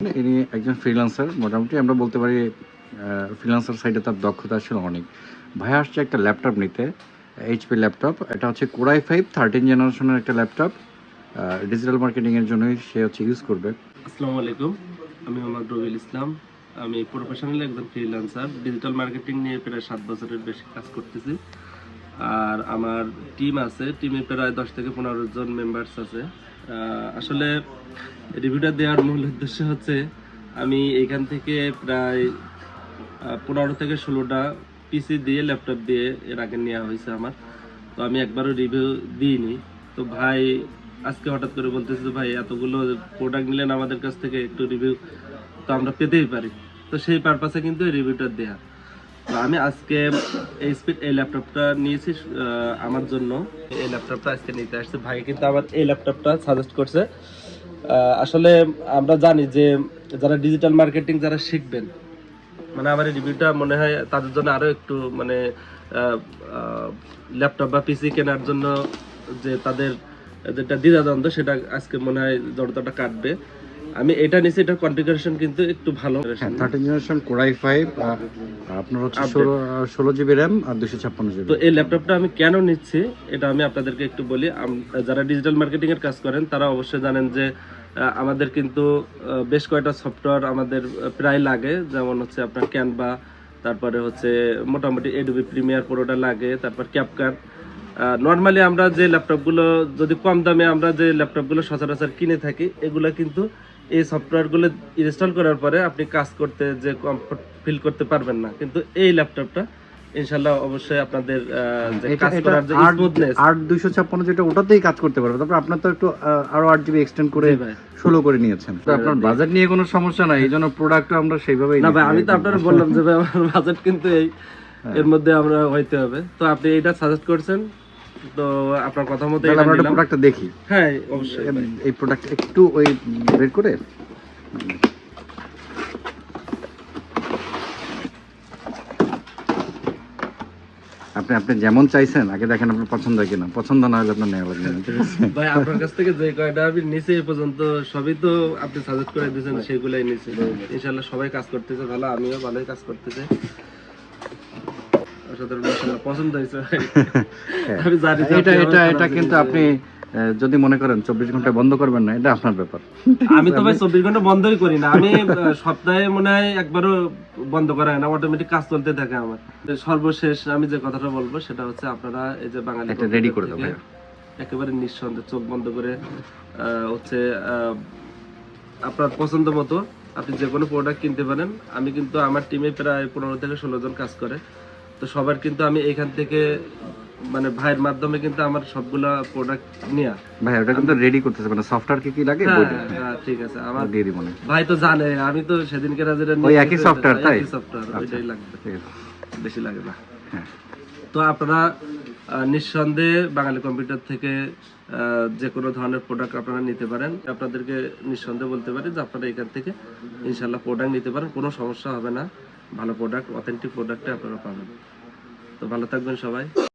ইনি একজন ফ্রিল্যান্সার মোটামুটি আমরা বলতে পারি ফ্রিল্যান্সার সাইডে তার দক্ষতা ছিল অনেক। ভাই আসছে একটা ল্যাপটপ নিতে এইচপি ল্যাপটপ এটা হচ্ছে কোরাই ফাইভ থার্টিন জেনারেশনের একটা ল্যাপটপ ডিজিটাল মার্কেটিংয়ের জন্যই সে হচ্ছে ইউজ করবে। আসসালামু আলাইকুম, আমি মোহাম্মদ রবিউল ইসলাম। আমি প্রফেশনালি একজন ফ্রিল্যান্সার ডিজিটাল মার্কেটিং নিয়ে প্রায় সাত বছরের বেশি কাজ করতেছি। আর আমার টিম আছে টিমে প্রায় দশ থেকে পনেরো জন মেম্বার্স আছে। আসলে রিভিউটা দেওয়ার মূল উদ্দেশ্য হচ্ছে আমি এখান থেকে প্রায় পনেরো থেকে ষোলোটা পিসি দিয়ে ল্যাপটপ দিয়ে এর আগে নেওয়া হয়েছে আমার। তো আমি একবারও রিভিউ দিইনি। তো ভাই আজকে হঠাৎ করে বলতেছে ভাই, এতগুলো প্রোডাক্ট নিলেন আমাদের কাছ থেকে, একটু রিভিউ তো আমরা পেতেই পারি। তো সেই পারপাসে কিন্তু এই রিভিউটা তো আমি আজকে এই স্পিড এই ল্যাপটপটা নিয়েছি আমার জন্য। এই ল্যাপটপটা আজকে নিতে আসছে। ভাই কিন্তু আমার এই ল্যাপটপটা সাজেস্ট করছে। আসলে আমরা জানি যে যারা ডিজিটাল মার্কেটিং যারা শিখবেন মানে আমার এই রিভিউটা মনে হয় তাদের জন্য আরও একটু মানে ল্যাপটপ বা পিসি কেনার জন্য যে তাদের যেটা দ্বিধাদ্বন্দ্ব, সেটা আজকে মনে হয় জড়তাটা কাটবে। আমি এটা নিছি এটা কনফিগারেশন কিন্তু একটু ভালো। হ্যাঁ থার্টিন জেনারেশন কোরাই ফাইভ আপনার হচ্ছে Update. ষোলো ষোলো জিবি র্যাম আর দুশো ছাপ্পান্ন জিবি তো এই ল্যাপটপটা আমি কেন নিচ্ছি এটা আমি আপনাদেরকে একটু বলি। যারা ডিজিটাল মার্কেটিং এর কাজ করেন তারা অবশ্যই জানেন যে আমাদের কিন্তু বেশ কয়েকটা সফটওয়্যার আমাদের প্রায় লাগে। যেমন হচ্ছে আপনার ক্যানভা তারপরে হচ্ছে মোটামুটি এডোবি প্রিমিয়ার পুরোটা লাগে তারপর ক্যাপকাট নর্মালি আমরা যে ল্যাপটপগুলো যদি কম দামে আমরা যে ল্যাপটপগুলো সচরাচর কিনে থাকি এগুলো কিন্তু এই সফটওয়্যারগুলো ইনস্টল করার পরে আপনি কাজ করতে যে কমফর্ট ফিল করতে পারবেন না। কিন্তু এই ল্যাপটপটা ইনশাল্লাহ অবশ্যই আপনাদের যে কাজ করার যে স্মুথনেস যেটা ওটাতেই কাজ করতে পারবে। তারপর আপনার তো একটু আরও আট জিবি এক্সটেন্ড করে ভাই। ষোলো করে নিয়েছেন। তো আপনার বাজেট নিয়ে কোনো সমস্যা নাই এই জন্য প্রোডাক্ট আমরা সেইভাবেই না ভাই আমি তো আপনারা বললাম যে ভাই আমার বাজেট কিন্তু এই এর মধ্যে আমরা হইতে হবে। তো আপনি এটা সাজেস্ট করছেন তো আপনার কথা মতো আমরা একটা প্রোডাক্টটা দেখি। হ্যাঁ অবশ্যই। এই প্রোডাক্ট একটু ওই বের করে। আপনি আপনি যেমন চাইছেন আগে দেখেন আপনার পছন্দ হয় কিনা। পছন্দ না হলে আপনার নেওয়া লাগবে না ঠিক আছে? ভাই আপনার কাছ থেকে যে কয়টা আমি নিচে এ পর্যন্ত সবই তো আপনি সাজেস্ট করে দিয়েছেন সেগুলাই নিচে ইনশাল্লাহ সবাই কাজ করতেছে ভালো আমিও ভালোই কাজ করতেছে। অসাধারণ মাশাআল্লাহ, পছন্দ হয়েছে। আমি জানি এটা আপনি এটা এটা কিন্তু আপনি যদি মনে করেন চব্বিশ ঘণ্টা বন্ধ করবেন না এটা আপনার ব্যাপার। আমি তো ভাই চব্বিশ ঘণ্টা বন্ধই করি না। আমি সপ্তাহে মনে হয় একবারও বন্ধ করা হয় না। অটোমেটিক কাজ চলতে থাকে আমার। সর্বশেষ আমি যে কথাটা বলব সেটা হচ্ছে আপনারা এই যে বাঙালি এটা ready করে ভাইয়া। একেবারে নিঃসন্দেহে চোখ বন্ধ করে হচ্ছে আপনার পছন্দ মতো আপনি যে কোনো প্রোডাক্ট কিনতে পারেন। আমি কিন্তু আমার টিমে প্রায় পনেরো থেকে ষোলো জন কাজ করে। তো সবার কিন্তু আমি এখান থেকে মানে ভাইয়ের মাধ্যমে কিন্তু আমার সবগুলা প্রোডাক্ট নেওয়া ভাই ওটা কিন্তু রেডি করতেছে মানে সফটওয়্যার কি কি লাগে হ্যাঁ হ্যাঁ, ঠিক আছে। আমার দিয়ে দিব মনে ভাই তো জানে আমি তো সেদিনকে রাজের ওই একই software, তাই? সফটওয়্যার ওইটাই লাগবে। বেশি লাগে না। হ্যাঁ। তো আপনারা নিঃসন্দেহে বাঙালি কম্পিউটার থেকে যে কোনো ধরনের প্রোডাক্ট আপনারা নিতে পারেন। আপনাদেরকে নিঃসন্দেহে বলতে পারি যে আপনারা এখান থেকে ইনশাল্লাহ প্রোডাক্ট নিতে পারেন কোনো সমস্যা হবে না। ভালো প্রোডাক্ট অথেন্টিক প্রোডাক্টে আপনারা পাবেন। তো ভালো থাকবেন সবাই।